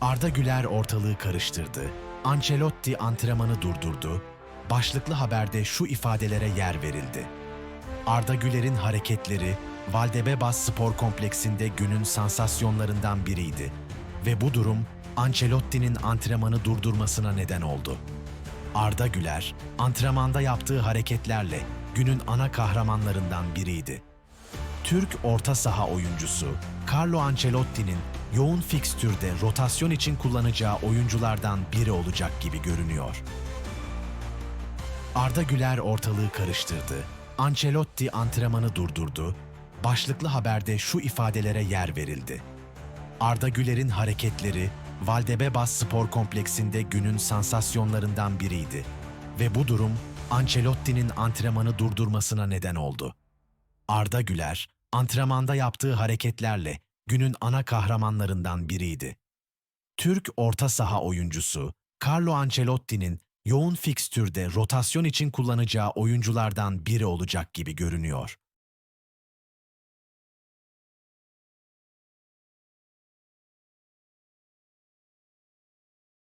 Arda Güler ortalığı karıştırdı. Ancelotti antrenmanı durdurdu. Başlıklı haberde şu ifadelere yer verildi. Arda Güler'in hareketleri Valdebebas Spor Kompleksinde günün sansasyonlarından biriydi ve bu durum Ancelotti'nin antrenmanı durdurmasına neden oldu. Arda Güler, antrenmanda yaptığı hareketlerle günün ana kahramanlarından biriydi. Türk orta saha oyuncusu Carlo Ancelotti'nin yoğun fikstürde rotasyon için kullanacağı oyunculardan biri olacak gibi görünüyor. Arda Güler ortalığı karıştırdı. Ancelotti antrenmanı durdurdu. Başlıklı haberde şu ifadelere yer verildi. Arda Güler'in hareketleri Valdebebas Spor Kompleksinde günün sansasyonlarından biriydi ve bu durum Ancelotti'nin antrenmanı durdurmasına neden oldu. Arda Güler, antrenmanda yaptığı hareketlerle günün ana kahramanlarından biriydi. Türk orta saha oyuncusu Carlo Ancelotti'nin yoğun fikstürde rotasyon için kullanacağı oyunculardan biri olacak gibi görünüyor.